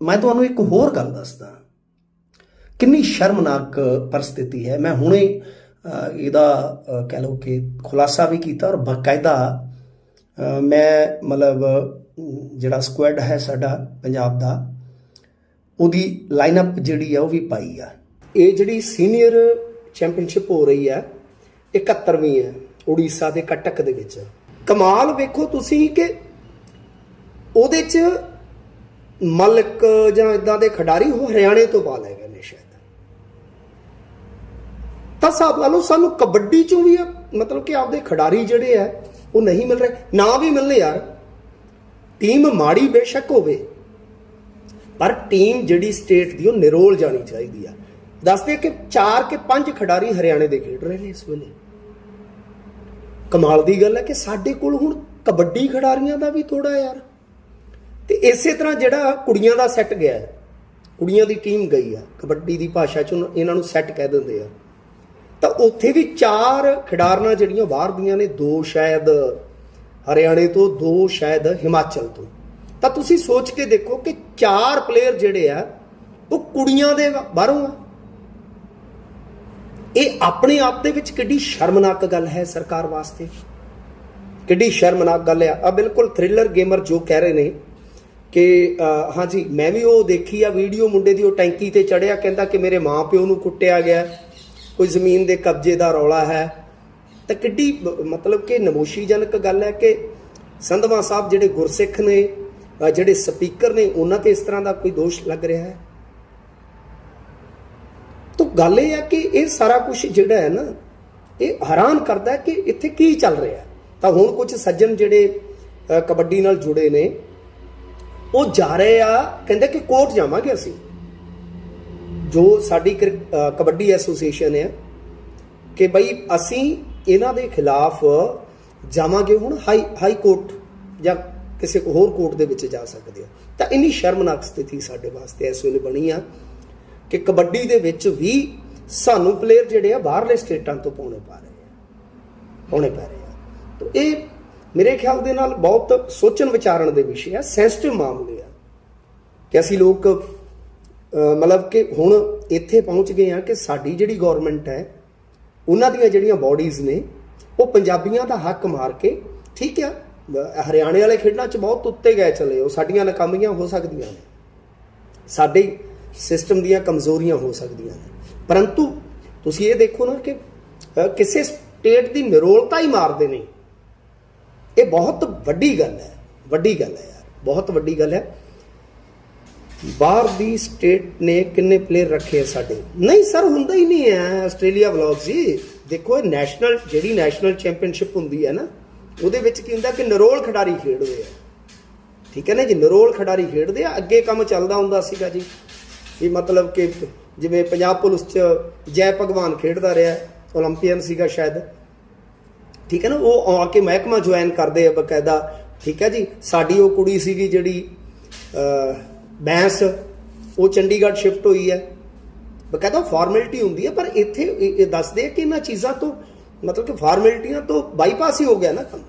ਮੈਂ ਤੁਹਾਨੂੰ ਇੱਕ ਹੋਰ ਗੱਲ ਦੱਸਦਾ। ਕਿੰਨੀ ਸ਼ਰਮਨਾਕ ਪਰਿਸਥਿਤੀ ਹੈ। ਮੈਂ ਹੁਣੇ ਇਹਦਾ ਕਹਿ ਲਓ ਕਿ ਖੁਲਾਸਾ ਵੀ ਕੀਤਾ ਔਰ ਬਕਾਇਦਾ ਮੈਂ ਮਤਲਬ ਜਿਹੜਾ ਸਕੁਐਡ ਹੈ ਸਾਡਾ ਪੰਜਾਬ ਦਾ, ਉਹਦੀ ਲਾਈਨਅਪ ਜਿਹੜੀ ਆ ਉਹ ਵੀ ਪਾਈ ਆ। ਇਹ ਜਿਹੜੀ ਸੀਨੀਅਰ ਚੈਂਪੀਅਨਸ਼ਿਪ ਹੋ ਰਹੀ ਹੈ 71ਵੀਂ ਹੈ, ਉੜੀਸਾ ਦੇ ਕਟਕ ਦੇ ਵਿੱਚ। ਕਮਾਲ ਵੇਖੋ ਤੁਸੀਂ ਕਿ ਉਹਦੇ ਚ ਮਲਕ ਜਾਂ ਇਦਾਂ ਦੇ ਖਿਡਾਰੀ ਉਹ ਹਰਿਆਣੇ ਤੋਂ ਪਾ ਲਏ ਗਏ ਨੇ ਸ਼ਾਇਦ। ਤਾਂ ਹਿਸਾਬ ਲਾ ਲਓ, ਸਾਨੂੰ ਕਬੱਡੀ ਚੋਂ ਵੀ ਮਤਲਬ ਕਿ ਆਪਦੇ ਖਿਡਾਰੀ ਜਿਹੜੇ ਆ, ਉਹ ਨਹੀਂ ਮਿਲ ਰਹੇ। ਨਾ ਵੀ ਮਿਲਨੇ ਯਾਰ। ਟੀਮ ਮਾੜੀ ਬੇਸ਼ੱਕ ਹੋਵੇ, ਪਰ ਟੀਮ ਜਿਹੜੀ ਸਟੇਟ ਦੀ, ਉਹ ਨਿਰੋਲ ਜਾਣੀ ਚਾਹੀਦੀ ਆ। ਦੱਸਦੇ ਕਿ 4 ਕੇ 5 ਖਿਡਾਰੀ ਹਰਿਆਣੇ ਦੇ ਖੇਡ ਰਹੇ ਨੇ ਇਸ ਵੇਲੇ। ਕਮਾਲ ਦੀ ਗੱਲ ਹੈ ਕਿ ਸਾਡੇ ਕੋਲ ਹੁਣ ਕਬੱਡੀ ਖਿਡਾਰੀਆਂ ਦਾ ਵੀ ਥੋੜਾ ਯਾਰ। ਤੇ ਇਸੇ ਤਰ੍ਹਾਂ ਜਿਹੜਾ ਕੁੜੀਆਂ ਦਾ ਸੈੱਟ ਗਿਆ ਕੁੜੀਆਂ ਦੀ ਟੀਮ ਗਈ ਆ, ਕਬੱਡੀ ਦੀ ਭਾਸ਼ਾ ਚ ਇਹਨਾਂ ਨੂੰ ਸੈੱਟ ਕਹਿ ਦਿੰਦੇ ਆ। ਤਾਂ ਉੱਥੇ ਵੀ ਚਾਰ ਖਿਡਾਰਨਾਂ ਜਿਹੜੀਆਂ ਬਾਹਰ ਦੀਆਂ ਨੇ, ਦੋ ਸ਼ਾਇਦ ਹਰਿਆਣੇ ਤੋਂ, ਦੋ ਸ਼ਾਇਦ ਹਿਮਾਚਲ ਤੋਂ। ਤਾਂ ਤੁਸੀਂ ਸੋਚ ਕੇ ਦੇਖੋ ਕਿ ਚਾਰ ਪਲੇਅਰ ਜਿਹੜੇ ਆ, ਉਹ ਕੁੜੀਆਂ ਦੇ ਬਾਹਰੋਂ ਆ। ਇਹ ਆਪਣੇ ਆਪ ਦੇ ਵਿੱਚ ਕਿੱਡੀ ਸ਼ਰਮਨਾਕ ਗੱਲ ਹੈ ਸਰਕਾਰ ਵਾਸਤੇ। ਕਿੱਡੀ ਸ਼ਰਮਨਾਕ ਗੱਲ ਹੈ ਆ ਬਿਲਕੁਲ ਥ੍ਰਿਲਰ ਗੇਮਰ ਜੋ ਕਹਿ ਰਹੇ ਨੇ ਕਿ ਹਾਂਜੀ, ਮੈਂ ਵੀ ਉਹ ਦੇਖੀ ਆ ਵੀਡੀਓ ਮੁੰਡੇ ਦੀ, ਉਹ ਟੈਂਕੀ ਤੇ ਚੜਿਆ, ਕਹਿੰਦਾ ਕਿ ਮੇਰੇ ਮਾਂ ਪਿਓ ਨੂੰ ਕੁੱਟਿਆ ਗਿਆ। ਕੋਈ ਜ਼ਮੀਨ ਦੇ ਕਬਜ਼ੇ ਦਾ ਰੌਲਾ ਹੈ। ਤਾਂ ਕਿੱਡੀ ਮਤਲਬ ਕਿ ਨਮੋਸ਼ੀਜਨਕ ਗੱਲ ਹੈ ਕਿ ਸੰਧਵਾ ਸਾਹਿਬ ਜਿਹੜੇ ਗੁਰਸਿੱਖ ਨੇ ਜਿਹੜੇ ਸਪੀਕਰ ਨੇ, ਉਹਨਾਂ ਤੇ ਇਸ ਤਰ੍ਹਾਂ ਦਾ ਕੋਈ ਦੋਸ਼ ਲੱਗ ਰਿਹਾ ਹੈ? ਤਾਂ ਗੱਲ ਇਹ ਹੈ ਕਿ ਇਹ ਸਾਰਾ ਕੁਝ ਜਿਹੜਾ ਹੈ ਨਾ, ਇਹ ਹੈਰਾਨ ਕਰਦਾ ਹੈ ਕਿ ਇੱਥੇ ਕੀ ਚੱਲ ਰਿਹਾ ਹੈ। ਤਾਂ ਹੁਣ ਕੁਝ ਸੱਜਣ ਜਿਹੜੇ ਕਬੱਡੀ ਨਾਲ ਜੁੜੇ ਨੇ ਉਹ ਜਾ ਰਹੇ ਆ, ਕਹਿੰਦੇ ਕਿ ਕੋਰਟ ਜਾਵਾਂਗੇ ਅਸੀਂ। ਜੋ ਸਾਡੀ ਕ੍ਰਿਕ- ਕਬੱਡੀ ਐਸੋਸੀਏਸ਼ਨ ਹੈ ਕਿ ਬਈ ਅਸੀਂ ਇਹਨਾਂ ਦੇ ਖਿਲਾਫ ਜਾਵਾਂਗੇ ਹੁਣ ਹਾਈ ਹਾਈ ਕੋਰਟ ਜਾਂ ਕਿਸੇ ਹੋਰ ਕੋਰਟ ਦੇ ਵਿੱਚ ਜਾ ਸਕਦੇ ਆ। ਤਾਂ ਇੰਨੀ ਸ਼ਰਮਨਾਕ ਸਥਿਤੀ ਸਾਡੇ ਵਾਸਤੇ ਇਸ ਵੇਲੇ ਬਣੀ ਆ ਕਿ ਕਬੱਡੀ ਦੇ ਵਿੱਚ ਵੀ ਸਾਨੂੰ ਪਲੇਅਰ ਜਿਹੜੇ ਆ ਬਾਹਰਲੇ ਸਟੇਟਾਂ ਤੋਂ ਪਾਉਣੇ ਪਾ ਰਹੇ ਆ। ਪਾਉਣੇ ਪੈ ਰਹੇ ਆ। ਤਾਂ ਇਹ ਮੇਰੇ ਖਿਆਲ ਦੇ ਨਾਲ ਬਹੁਤ ਸੋਚਣ ਵਿਚਾਰਨ ਦੇ ਵਿਸ਼ੇ ਆ, ਸੈਂਸਿਟਿਵ ਮਾਮਲੇ ਆ ਕਿ ਅਸੀਂ ਲੋਕ ਮਤਲਬ ਕਿ ਹੁਣ ਇੱਥੇ ਪਹੁੰਚ ਗਏ ਆ ਕਿ ਸਾਡੀ ਜਿਹੜੀ ਗਵਰਨਮੈਂਟ ਹੈ, ਉਹਨਾਂ ਦੀਆਂ ਜਿਹੜੀਆਂ ਬਾਡੀਜ਼ ਨੇ, ਉਹ ਪੰਜਾਬੀਆਂ ਦਾ ਹੱਕ ਮਾਰ ਕੇ, ਠੀਕ ਆ, ਹਰਿਆਣੇ ਵਾਲੇ ਖੇਡਾਂ 'ਚ ਬਹੁਤ ਉੱਤੇ ਗਏ ਚਲੇ, ਉਹ ਸਾਡੀਆਂ ਨਾਕਾਮੀਆਂ ਹੋ ਸਕਦੀਆਂ ਨੇ। ਸਾਡੇ ਸਿਸਟਮ ਦੀਆਂ ਕਮਜ਼ੋਰੀਆਂ ਹੋ ਸਕਦੀਆਂ ਨੇ। ਪਰੰਤੂ ਤੁਸੀਂ ਇਹ ਦੇਖੋ ਨਾ ਕਿ ਕਿਸੇ ਸਟੇਟ ਦੀ ਨਿਰੋਲਤਾ ਹੀ ਮਾਰਦੇ ਨੇ। ਇਹ ਬਹੁਤ ਵੱਡੀ ਗੱਲ ਹੈ, ਵੱਡੀ ਗੱਲ ਹੈ ਯਾਰ, ਬਹੁਤ ਵੱਡੀ ਗੱਲ ਹੈ। ਬਾਹਰ ਦੀ ਸਟੇਟ ਨੇ ਕਿੰਨੇ ਪਲੇਅਰ ਰੱਖੇ ਸਾਡੇ? ਨਹੀਂ ਸਰ, ਹੁੰਦਾ ਹੀ ਨਹੀਂ ਹੈ ਆਸਟ੍ਰੇਲੀਆ ਵਲੌਗ ਜੀ। ਦੇਖੋ ਨੈਸ਼ਨਲ ਜਿਹੜੀ ਨੈਸ਼ਨਲ ਚੈਂਪੀਅਨਸ਼ਿਪ ਹੁੰਦੀ ਹੈ ਨਾ, ਉਹਦੇ ਵਿੱਚ ਕੀ ਹੁੰਦਾ ਕਿ ਨਰੋਲ ਖਿਡਾਰੀ ਖੇਡਦੇ ਆ। ਠੀਕ ਹੈ ਨਾ ਜੀ, ਨਰੋਲ ਖਿਡਾਰੀ ਖੇਡਦੇ ਆ, ਅੱਗੇ ਕੰਮ ਚੱਲਦਾ ਹੁੰਦਾ ਸੀਗਾ ਜੀ। ਵੀ ਮਤਲਬ ਕਿ ਜਿਵੇਂ ਪੰਜਾਬ ਪੁਲਿਸ 'ਚ ਜੈ ਭਗਵਾਨ ਖੇਡਦਾ ਰਿਹਾ 올림픽ੀਅਨ ਸੀਗਾ ਸ਼ਾਇਦ। ਠੀਕ ਹੈ ਨਾ, ਉਹ ਆ ਕੇ ਮਹਿਕਮਾ ਜੁਆਇਨ ਕਰਦੇ ਆ ਬਕਾਇਦਾ, ਠੀਕ ਹੈ ਜੀ। ਸਾਡੀ ਉਹ ਕੁੜੀ ਸੀਗੀ ਜਿਹੜੀ ਬੈਂਸ, ਉਹ ਚੰਡੀਗੜ੍ਹ ਸ਼ਿਫਟ ਹੋਈ ਹੈ। ਬਕਾਇਦਾ ਫਾਰਮੈਲਿਟੀ ਹੁੰਦੀ ਹੈ, ਪਰ ਇੱਥੇ ਇਹ ਦੱਸਦੇ ਆ ਕਿ ਇਹਨਾਂ ਚੀਜ਼ਾਂ ਤੋਂ, ਮਤਲਬ ਕਿ ਫਾਰਮੈਲਿਟੀਆਂ ਤੋਂ ਬਾਈਪਾਸ ਹੀ ਹੋ ਗਿਆ ਨਾ ਕੰਮ।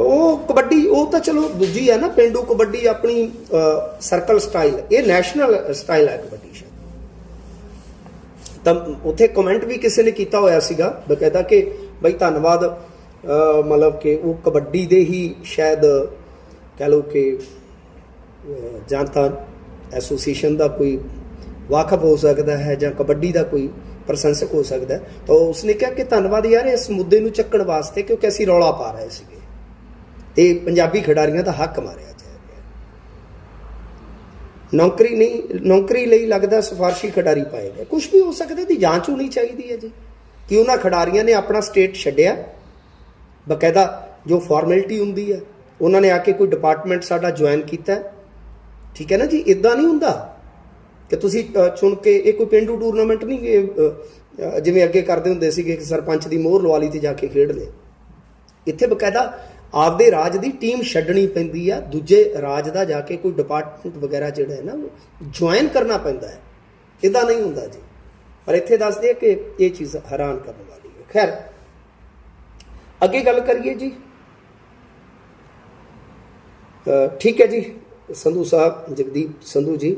ਉਹ ਕਬੱਡੀ ਉਹ ਤਾਂ ਚਲੋ ਦੂਜੀ ਹੈ ਨਾ ਪਿੰਡੂ ਕਬੱਡੀ ਆਪਣੀ ਸਰਕਲ ਸਟਾਈਲ ਇਹ ਨੈਸ਼ਨਲ ਸਟਾਈਲ ਹੈ ਕਬੱਡੀ ਸ਼ਾਇਦ। ਤਾਂ ਉੱਥੇ ਕਮੈਂਟ ਵੀ ਕਿਸੇ ਨੇ ਕੀਤਾ ਹੋਇਆ ਸੀਗਾ ਬਕਾਇਦਾ ਕਿ ਬਈ ਧੰਨਵਾਦ ਮਤਲਬ ਕਿ ਉਹ ਕਬੱਡੀ ਦੇ ਹੀ ਸ਼ਾਇਦ ਕਹ ਲਓ ਕਿ ਅਹ, ਐਸੋਸੀਏਸ਼ਨ ਦਾ ਕੋਈ ਵਾਕਫ ਹੋ ਸਕਦਾ ਹੈ ਜਾਂ ਕਬੱਡੀ ਦਾ ਕੋਈ ਪ੍ਰਸ਼ੰਸਕ ਹੋ ਸਕਦਾ ਤਾਂ ਉਸਨੇ ਕਿਹਾ ਕਿ ਧੰਨਵਾਦ ਯਾਰ ਇਸ ਮੁੱਦੇ ਨੂੰ ਚੱਕਣ ਵਾਸਤੇ ਕਿਉਂਕਿ ਅਸੀਂ ਰੌਲਾ ਪਾ ਰਹੇ ਸੀਗੇ। ਤੇ ਪੰਜਾਬੀ ਖਿਡਾਰੀਆਂ ਦਾ ਹੱਕ ਮਾਰਿਆ ਜਾ ਰਿਹਾ ਨੌਕਰੀ ਨਹੀਂ ਨੌਕਰੀ ਲਈ ਲੱਗਦਾ ਸਿਫਾਰਸ਼ੀ ਖਿਡਾਰੀ ਪਾਏ ਗਏ। ਕੁਝ ਵੀ ਹੋ ਸਕਦਾ ਦੀ ਜਾਂਚ ਹੋਣੀ ਚਾਹੀਦੀ ਹੈ ਜੀ। ਕਿ ਉਹਨਾਂ ਖਿਡਾਰੀਆਂ ਨੇ ਆਪਣਾ ਸਟੇਟ ਛੱਡਿਆ ਬਕਾਇਦਾ ਜੋ ਫਾਰਮੈਲਿਟੀ ਹੁੰਦੀ ਹੈ ਉਹਨਾਂ ਨੇ ਆ ਕੇ ਕੋਈ ਡਿਪਾਰਟਮੈਂਟ ਸਾਡਾ ਜੁਆਇਨ ਕੀਤਾ ਠੀਕ ਹੈ ਨਾ ਜੀ? ਇਦਾਂ ਨਹੀਂ ਹੁੰਦਾ ਕਿ ਤੁਸੀਂ ਚੁਣ ਕੇ ਇਹ ਕੋਈ ਪਿੰਡੂ ਟੂਰਨਾਮੈਂਟ ਨਹੀਂ ਇਹ, ਜਿਵੇਂ ਅੱਗੇ ਕਰਦੇ ਹੁੰਦੇ ਸੀਗੇ ਕਿ ਸਰਪੰਚ ਦੀ ਮੋਹਰ ਲਵਾ ਲਈ ਤੇ ਜਾ ਕੇ ਖੇਡ ਲਏ। ਇੱਥੇ ਬਕਾਇਦਾ ਆਪਦੇ ਰਾਜ ਦੀ ਟੀਮ ਛੱਡਣੀ ਪੈਂਦੀ ਆ, ਦੂਜੇ ਰਾਜ ਦਾ ਜਾ ਕੇ ਕੋਈ ਡਿਪਾਰਟਮੈਂਟ ਵਗੈਰਾ ਜਿਹੜਾ ਹੈ ਨਾ ਜੁਆਇਨ ਕਰਨਾ ਪੈਂਦਾ ਹੈ। ਇਦਾਂ ਨਹੀਂ ਹੁੰਦਾ ਜੀ। ਪਰ ਇੱਥੇ ਦੱਸਦੇ ਆ ਕਿ ਇਹ ਚੀਜ਼ ਹੈਰਾਨ ਕਰਨ ਵਾਲੀ ਹੈ। ਖੈਰ, ਅੱਗੇ ਗੱਲ ਕਰੀਏ ਜੀ। ਠੀਕ ਹੈ ਜੀ, ਸੰਧੂ ਸਾਹਿਬ, ਜਗਦੀਪ ਸੰਧੂ ਜੀ।